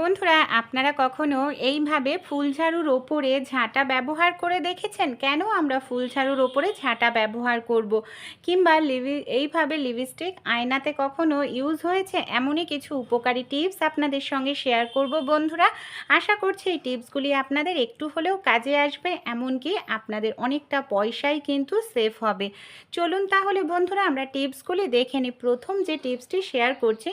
বন্ধুরা, আপনারা কখনো এইভাবে ফুলঝাড়ুর ওপরে ঝাঁটা ব্যবহার করে দেখেছেন? কেন আমরা ফুলঝাড়ুর ওপরে ঝাঁটা ব্যবহার করব। কিংবা লিভি এইভাবে লিপস্টিক আয়নাতে কখনো ইউজ হয়েছে? এমনই কিছু উপকারী টিপস আপনাদের সঙ্গে শেয়ার করব বন্ধুরা। আশা করছি এই টিপসগুলি আপনাদের একটু হলেও কাজে আসবে, এমনকি আপনাদের অনেকটা পয়সাই কিন্তু সেভ হবে। চলুন তাহলে বন্ধুরা, আমরা টিপসগুলি দেখে নিই। প্রথম যে টিপসটি শেয়ার করছি,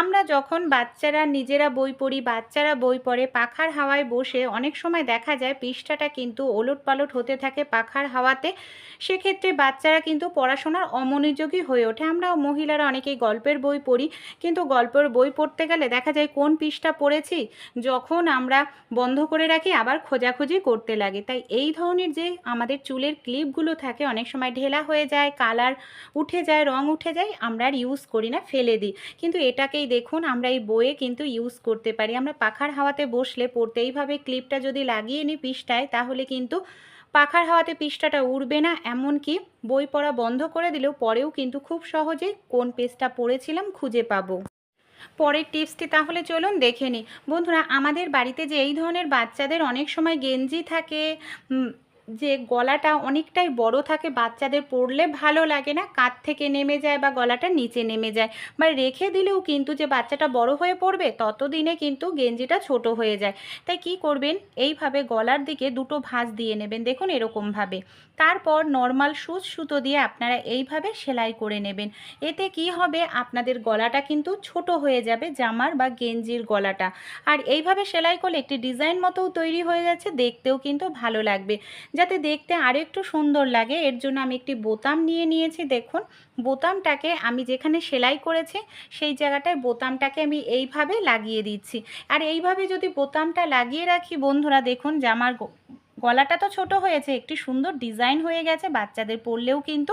আমরা যখন বাচ্চারা নিজেরা বই পড়ি বাচ্চারা বই পড়ে, পাখার হাওয়ায় বসে অনেক সময় দেখা যায় পৃষ্ঠাটা কিন্তু ওলট পালট হতে থাকে পাখার হাওয়াতে। সেক্ষেত্রে বাচ্চারা কিন্তু পড়াশোনার অমনোযোগী হয়ে ওঠে। আমরা মহিলারা অনেকেই গল্পের বই পড়ি, কিন্তু গল্পের বই পড়তে গেলে দেখা যায় কোন পৃষ্ঠা পড়েছি, যখন আমরা বন্ধ করে রাখি, আবার খোঁজাখুঁজি করতে লাগে। তাই এই ধরনের যে আমাদের চুলের ক্লিপগুলো থাকে, অনেক সময় ঢেলা হয়ে যায়, কালার উঠে যায়, রং উঠে যায়, আমরা আর ইউজ করি না, ফেলে দিই। কিন্তু এটাকেই দেখুন, আমরা এই বইয়ে কিন্তু ইউজ করতে পারি। আমরা পাখার হাওয়াতে বসলে পড়তে এইভাবে ক্লিপটা যদি লাগিয়ে নিই পিসটায় তাহলে কিন্তু পাখার হাওয়াতে পৃষ্ঠাটা উড়বে না। এমনকি বই পড়া বন্ধ করে দিলেও পরেও কিন্তু খুব সহজে কোন পেজটা পড়েছিলাম খুঁজে পাবো। পরের টিপসটি তাহলে চলুন দেখে নিই। বন্ধুরা, আমাদের বাড়িতে যে এই ধরনের বাচ্চাদের অনেক সময় গেঞ্জি থাকে যে গলাটা অনেকটাই বড় থাকে, বাচ্চাদের পরলে ভালো লাগে না। কাঁধ থেকে নেমে যায় বা গলাটা নিচে নেমে যায়। বা রেখে দিলেও কিন্তু যে বাচ্চাটা বড় হয়ে পড়বে, ততদিনে কিন্তু গেঞ্জিটা ছোট হয়ে যায়। তাই কি করবেন? এইভাবে গলার দিকে দুটো ভাঁজ দিয়ে নেবেন। দেখুন এরকমভাবে। তারপর নর্মাল সুচ সুতো দিয়ে আপনারা এইভাবে সেলাই করে নেবেন। এতে কি হবে? আপনাদের গলাটা কিন্তু ছোট হয়ে যাবে, জামার বা গেঞ্জির গলাটা। আর এইভাবে সেলাই করলে একটি ডিজাইন মতোও তৈরি হয়ে যাচ্ছে, দেখতেও কিন্তু ভালো লাগবে। যাতে দেখতে আরও একটু সুন্দর লাগে। এর জন্য আমি একটি বোতাম নিয়ে নিয়েছি, দেখুন। বোতামটাকে আমি যেখানে সেলাই করেছি, সেই জায়গাটায় বোতামটাকে আমি এইভাবে লাগিয়ে দিচ্ছি। আর এইভাবে যদি বোতামটা লাগিয়ে রাখি, বন্ধুরা, দেখুন জামার গলাটা তো ছোট হয়েছে, একটি সুন্দর ডিজাইন হয়ে গেছে, বাচ্চাদের পরলেও কিন্তু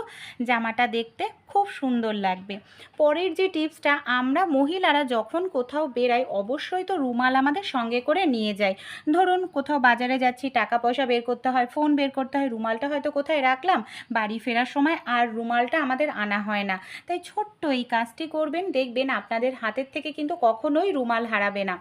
জামাটা দেখতে খুব সুন্দর লাগবে। পরের যে টিপসটা, আমরা মহিলারা যখন কোথাও বেরাই অবশ্যই তো রুমাল আমাদের সঙ্গে করে নিয়ে যাই। ধরুন, কোথাও বাজারে যাচ্ছি, টাকা পয়সা বের করতে হয়, ফোন বের করতে হয়, রুমালটা হয়তো কোথায় রাখলাম, বাড়ি ফেরার সময় আর রুমালটা আমাদের আনা হয় না। তাই ছোট্ট এই কাজটি করবেন, দেখবেন আপনাদের হাতের থেকে কিন্তু কখনোই রুমাল হারাবে না।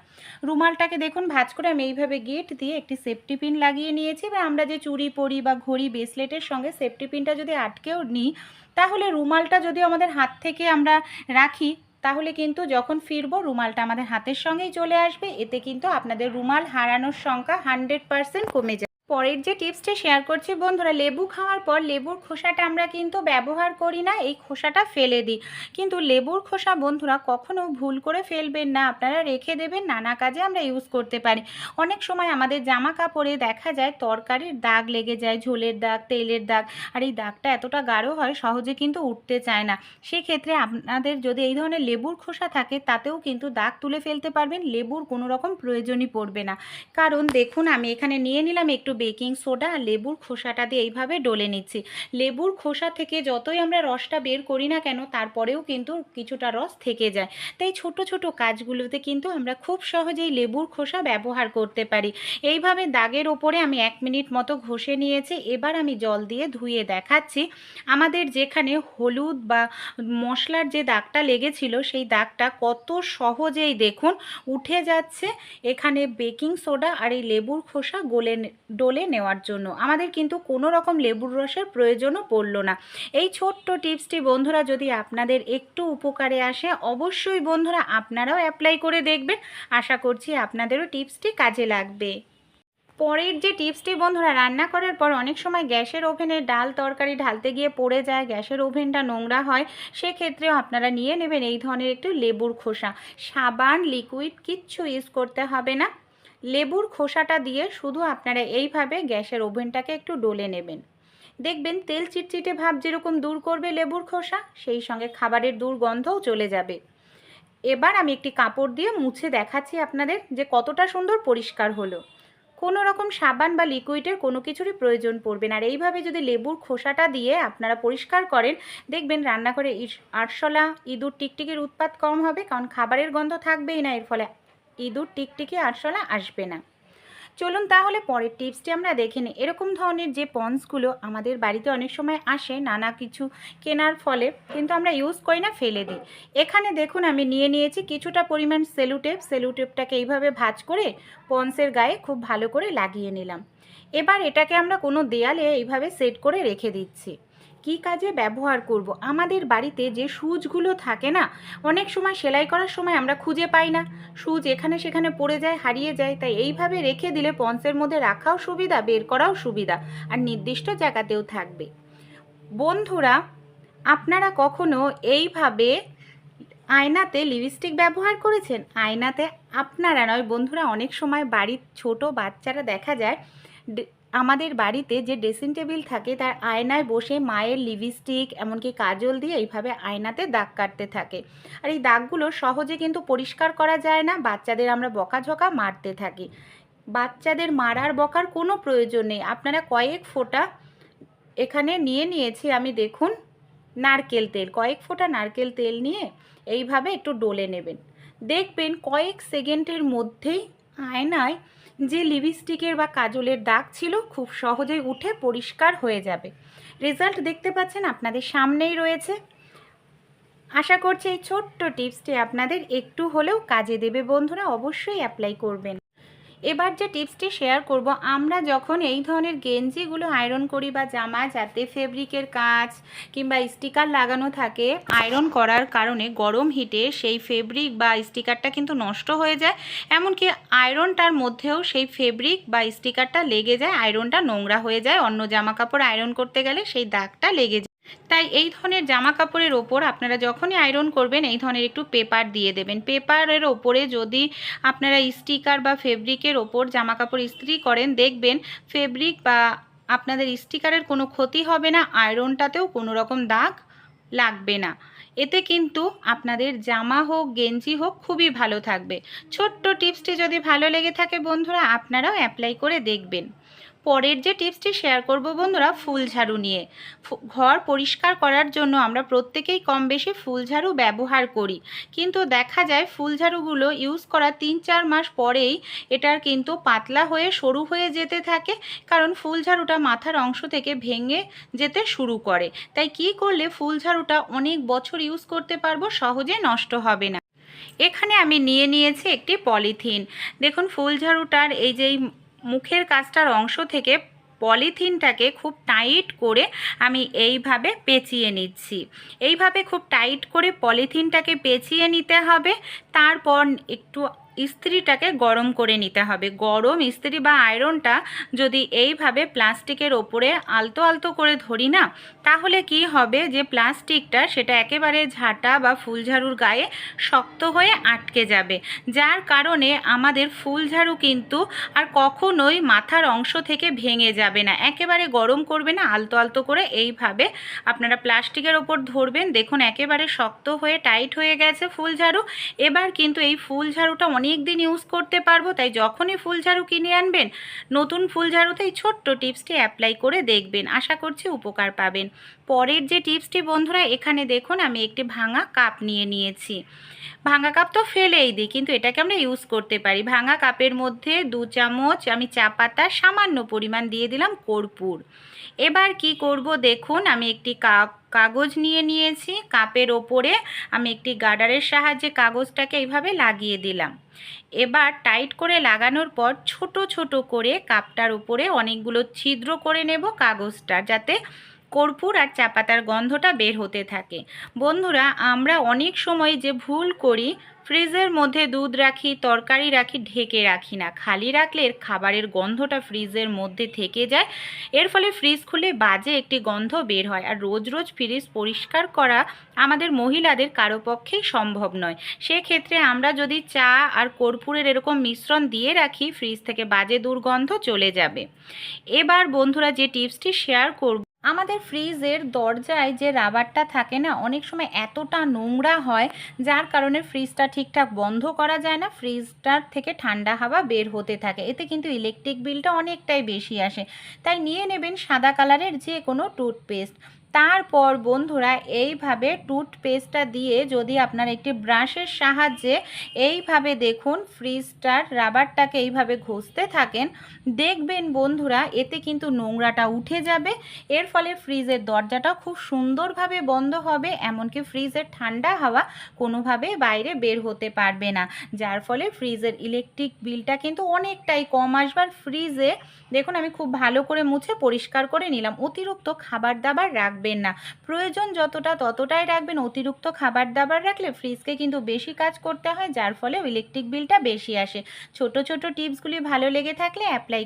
রুমালটাকে দেখুন, ভাজ করে আমি এইভাবে গেট দিয়ে একটি সেফটি পিন লাগিয়ে নিয়েছি। বা আমরা যে চুড়ি, পরি বা ঘড়ি ব্রেসলেটের সঙ্গে সেফটি পিনটা যদি আটকেও নিই, তাহলে রুমালটা যদি আমাদের হাত থেকে আমরা রাখি, তাহলে কিন্তু যখন ফিরব রুমালটা আমাদের হাতের সঙ্গেই চলে আসবে। এতে কিন্তু আপনাদের রুমাল হারানোর সংখ্যা হান্ড্রেড পারসেন্ট কমে যাবে। পরের যে টিপসটি শেয়ার করছি, বন্ধুরা, লেবু খাওয়ার পর লেবুর খোসাটা আমরা কিন্তু ব্যবহার করি না, এই খোসাটা ফেলে দিই। কিন্তু লেবুর খোসা, বন্ধুরা, কখনো ভুল করে ফেলবেন না, আপনারা রেখে দেবেন, নানা কাজে আমরা ইউজ করতে পারি। অনেক সময় আমাদের জামা কাপড়ে দেখা যায় তরকারির দাগ লেগে যায়, ঝোলের দাগ, তেলের দাগ, আর এই দাগটা এতটা গাঢ় হয়, সহজে কিন্তু উঠতে চায় না। সেক্ষেত্রে আপনাদের যদি এই ধরনের লেবুর খোসা থাকে, তাতেও কিন্তু দাগ তুলে ফেলতে পারবেন, লেবুর কোনো রকম প্রয়োজনই পড়বে না। কারণ, দেখুন, আমি এখানে নিয়ে নিলাম একটু বেকিং সোডা আর লেবুর খোসাটা দিয়ে এইভাবে ডলে নিচ্ছি। লেবুর খোসা থেকে যতই আমরা রসটা বের করি না কেন, তারপরেও কিন্তু কিছুটা রস থেকে যায়। তাই ছোট ছোট কাজগুলোতে কিন্তু আমরা খুব সহজেই লেবুর খোসা ব্যবহার করতে পারি। এইভাবে দাগের ওপরে আমি এক মিনিট মতো ঘষে নিয়েছি, এবার আমি জল দিয়ে ধুয়ে দেখাচ্ছি। আমাদের যেখানে হলুদ বা মশলার যে দাগটা লেগেছিল, সেই দাগটা কত সহজেই দেখুন, উঠে যাচ্ছে। এখানে বেকিং সোডা আর এই লেবুর খোসা গলে নে- ডলে নেওয়ার জন্য। আমাদের কিন্তু কোনো রকম লেবুর রসের প্রয়োজনও পড়ল না। এই ছোট্ট টিপসটি বন্ধুরা যদি আপনাদের একটু উপকারে আসে, অবশ্যই বন্ধুরা আপনারাও অ্যাপ্লাই করে দেখবেন। আশা করছি আপনাদেরও টিপসটি কাজে লাগবে। পরের যে টিপসটি বন্ধুরা, রান্না করার পর অনেক সময় গ্যাসের ওভেনে ডাল তরকারি ঢালতে গিয়ে পড়ে যায়, গ্যাসের ওভেনটা নোংরা হয়, সেক্ষেত্রেও আপনারা নিয়ে নেবেন এই ধরনের একটু লেবুর খোসা। সাবান লিকুইড কিচ্ছু ইউজ করতে হবে না। লেবুর খোসাটা দিয়ে শুধু আপনারা এইভাবে গ্যাসের ওভেনটাকে একটু ডলে নেবেন। দেখবেন তেল চিটচিটে ভাব যেরকম দূর করবে লেবুর খোসা, সেই সঙ্গে খাবারের দুর্গন্ধও চলে যাবে। এবার আমি একটি কাপড় দিয়ে মুছে দেখাচ্ছি আপনাদের যে কতটা সুন্দর পরিষ্কার হলো। কোনো রকম সাবান বা লিকুইডের কোনো কিছুরই প্রয়োজন পড়বে না। আর এইভাবে যদি লেবুর খোসাটা দিয়ে আপনারা পরিষ্কার করেন, দেখবেন রান্নাঘরে আরশোলা, ইঁদুর টিকটিকির উৎপাত কম হবে, কারণ খাবারের গন্ধ থাকবেই না, এর ফলে ইঁদুর টিকটিকি আরশোলা আসবে না। চলুন তাহলে পরের টিপসটি আমরা দেখে নিই। এরকম ধরনের যে পন্সগুলো আমাদের বাড়িতে অনেক সময় আসে, নানা কিছু কেনার ফলে, কিন্তু আমরা ইউজ করি না, ফেলে দিই। এখানে দেখুন, আমি নিয়ে নিয়েছি কিছুটা পরিমাণ সেলুটেপ। সেলুটেপটাকে এইভাবে ভাজ করে পন্সের গায়ে খুব ভালো করে লাগিয়ে নিলাম। এবার এটাকে আমরা কোনো দেয়ালে এইভাবে সেট করে রেখে দিচ্ছি। কী কাজে ব্যবহার করব? আমাদের বাড়িতে যে সুচগুলো থাকে না, অনেক সময় সেলাই করার সময় আমরা খুঁজে পাই না। সুচ এখানে সেখানে পড়ে যায়, হারিয়ে যায়, তাই এইভাবে রেখে দিলে পন্সের মধ্যে রাখাও সুবিধা, বের করাও সুবিধা, আর নির্দিষ্ট জায়গাতেও থাকবে। বন্ধুরা, আপনারা কখনো এইভাবে আয়নাতে লিপস্টিক ব্যবহার করেছেন? আয়নাতে আপনারা নয়, বন্ধুরা, অনেক সময় বাড়ির ছোট বাচ্চারা দেখা যায় আমাদের বাড়িতে যে ড্রেসিং টেবিল থাকে, তার আয়নায় বসে মায়ের লিপস্টিক এমনকি কাজল দিয়ে এইভাবে আয়নাতে দাগ কাটতে থাকে। আর এই দাগগুলো সহজে কিন্তু পরিষ্কার করা যায় না, বাচ্চাদের আমরা বকাঝকা মারতে থাকি। বাচ্চাদের মারার বকার কোনো প্রয়োজন নেই। আপনারা কয়েক ফোঁটা এখানে নিয়ে নিয়েছি, আমি দেখুন, নারকেল তেল। কয়েক ফোঁটা নারকেল তেল নিয়ে এইভাবে একটু ডলে নেবেন। দেখবেন কয়েক সেকেন্ডের মধ্যেই আয়নায় যে লিপস্টিকের বা কাজলের দাগ ছিল খুব সহজেই উঠে পরিষ্কার হয়ে যাবে। রেজাল্ট দেখতে পাচ্ছেন আপনাদের সামনেই রয়েছে। আশা করছি এই ছোট্ট টিপসটি আপনাদের একটু হলেও কাজে দেবে। বন্ধুরা, অবশ্যই অ্যাপ্লাই করবেন। এবার যে টিপসটি শেয়ার করব, আমরা যখন এই ধরনের গেঞ্জিগুলো আয়রন করি বা জামা যাতে ফেব্রিকের কাজ কিংবা স্টিকার লাগানো থাকে আয়রন করার কারণে গরম হিটে সেই ফেব্রিক বা স্টিকারটা কিন্তু নষ্ট হয়ে যায়। এমনকি আয়রনটার মধ্যেও সেই ফেব্রিক বা স্টিকারটা লেগে যায় আয়রনটা নোংরা হয়ে যায়। অন্য জামা কাপড় আয়রন করতে গেলে সেই দাগটা লেগে যায়। তাই এই ধরনের জামা কাপড়ের ওপর আপনারা যখনই আয়রন করবেন, এই ধরনের একটু পেপার দিয়ে দেবেন। পেপারের ওপরে যদি আপনারা স্টিকার বা ফেব্রিকের ওপর জামা কাপড় ইস্ত্রি করেন, দেখবেন ফেব্রিক বা আপনাদের স্টিকারের কোনো ক্ষতি হবে না আয়রনটাতেও কোনো রকম দাগ লাগবে না। এতে কিন্তু আপনাদের জামা হোক, গেঞ্জি হোক, খুবই ভালো থাকবে। ছোট্ট টিপসটি যদি ভালো লেগে থাকে বন্ধুরা, আপনারাও অ্যাপ্লাই করে দেখবেন। পরের যে টিপসটি শেয়ার করব বন্ধুরা, ফুল ঝাড়ু নিয়ে। ঘর পরিষ্কার করার জন্য আমরা প্রত্যেকেই কম বেশি ফুল ঝাড়ু ব্যবহার করি। কিন্তু দেখা যায় ফুল ঝাড়ুগুলো ইউজ করা তিন চার মাস পরেই এটার কিন্তু পাতলা হয়ে সরু হয়ে যেতে থাকে, কারণ ফুল ঝাড়ুটা মাথার অংশ থেকে ভেঙে যেতে শুরু করে। তাই কি করলে ফুল ঝাড়ুটা অনেক বছর ইউজ করতে পারব সহজে নষ্ট হবে না। এখানে আমি নিয়ে নিয়েছি একটি পলিথিন। দেখুন, ফুল ঝাড়ুটার এই যে মুখের কাজটার অংশ থেকে পলিথিনটাকে খুব টাইট করে আমি এইভাবে পেঁচিয়ে নিচ্ছি। এইভাবে খুব টাইট করে পলিথিনটাকে পেঁচিয়ে নিতে হবে। তারপর একটু ইস্ত্রিটাকে গরম করে নিতে হবে। গরম ইস্ত্রি বা আয়রনটা যদি এইভাবে প্লাস্টিকের ওপরে আলতো আলতো করে ধরি না, তাহলে কি হবে যে প্লাস্টিকটা সেটা একেবারে ঝাঁটা বা ফুলঝাড়ুর গায়ে শক্ত হয়ে আটকে যাবে। যার কারণে আমাদের ফুলঝাড়ু কিন্তু আর কখনোই মাথার অংশ থেকে ভেঙে যাবে না। একেবারে গরম করবে না, আলতো আলতো করে এইভাবে আপনারা প্লাস্টিকের ওপর ধরবেন। দেখুন, একেবারে শক্ত হয়ে, টাইট হয়ে গেছে ফুল ঝাড়ু এবার কিন্তু এই ফুল ঝাড়ুটা অনেক দিন ইউজ করতে পারব, তাই যখনই ফুল ঝাড়ু কিনে আনবেন, নতুন ফুল ঝাড়ুতে এই ছোট্ট টিপসটি অ্যাপ্লাই করে দেখবেন। আশা করছি উপকার পাবেন। পরের যে টিপসটি বন্ধুরা, এখানে দেখুন আমি একটি ভাঙা কাপ নিয়ে নিয়েছি। ভাঙা কাপ তো ফেলেই দিই, কিন্তু এটাকে আমরা ইউজ করতে পারি। ভাঙা কাপের মধ্যে দু চামচ আমি চা পাতা সামান্য পরিমাণ দিয়ে দিলাম কর্পূর। এবার কি করব দেখুন, আমি একটি কাপ কাগজ নিয়ে নিয়েছি, কাপের ওপরে আমি একটি গার্ডারের সাহায্যে কাগজটাকে এইভাবে লাগিয়ে দিলাম। এবার টাইট করে লাগানোর পর ছোট ছোট করে কাপটার উপরে অনেকগুলো ছিদ্র করে নেব কাগজটা, যাতে কর্পূর আর চা পাতার গন্ধটা বের হতে থাকে। বন্ধুরা, আমরা অনেক সময় যে ভুল করি ফ্রিজের মধ্যে দুধ রাখি, তরকারি রাখি, ঢেকে রাখি না। খালি রাখলে এর খাবারের গন্ধটা ফ্রিজের মধ্যে থেকে যায়। এর ফলে ফ্রিজ খুলে বাজে একটি গন্ধ বের হয়। আর রোজ রোজ ফ্রিজ পরিষ্কার করা আমাদের মহিলাদের কারও পক্ষেই সম্ভব নয়। সেক্ষেত্রে আমরা যদি চা আর কর্পূরের এরকম মিশ্রণ দিয়ে রাখি, ফ্রিজ থেকে বাজে দুর্গন্ধ চলে যাবে। এবার বন্ধুরা যে টিপসটি শেয়ার করব, আমাদের ফ্রিজের দরজায় যে রাবারটা থাকে না, অনেক সময় এতটা নোংরা হয়, যার কারণে ফ্রিজটা ঠিকঠাক বন্ধ করা যায় না ফ্রিজটার থেকে ঠান্ডা হাওয়া বের হতে থাকে। এতে কিন্তু ইলেকট্রিক বিলটা অনেকটাই বেশি আসে। তাই নিয়ে নেবেন সাদা কালারের যে কোনো টুথপেস্ট তারপর বন্ধুরা এইভাবে টুথপেস্টটা দিয়ে যদি আপনার একটি ব্রাশের সাহায্যে এইভাবে দেখুন ফ্রিজটার রাবারটাকে এইভাবে ঘষতে থাকেন, দেখবেন বন্ধুরা এতে কিন্তু নোংরাটা উঠে যাবে। এর ফলে ফ্রিজের দরজাটা খুব সুন্দরভাবে বন্ধ হবে, এমনকি ফ্রিজের ঠান্ডা হাওয়া কোনোভাবে বাইরে বের হতে পারবে না। যার ফলে ফ্রিজের ইলেকট্রিক বিলটা কিন্তু অনেকটাই কম আসবার ফ্রিজে দেখুন আমি খুব ভালো করে মুছে পরিষ্কার করে নিলাম। অতিরিক্ত খাবার দাবার রাখবেন না। প্রয়োজন যতটা ততটাই রাখবেন। অতিরিক্ত খাবার দাবার রাখলে ফ্রিজকে কিন্তু বেশি কাজ করতে হয়, যার ফলে ইলেকট্রিক বিলটা বেশি আসে। ছোট ছোট টিপসগুলি ভালো লেগে থাকলে অ্যাপ্লাই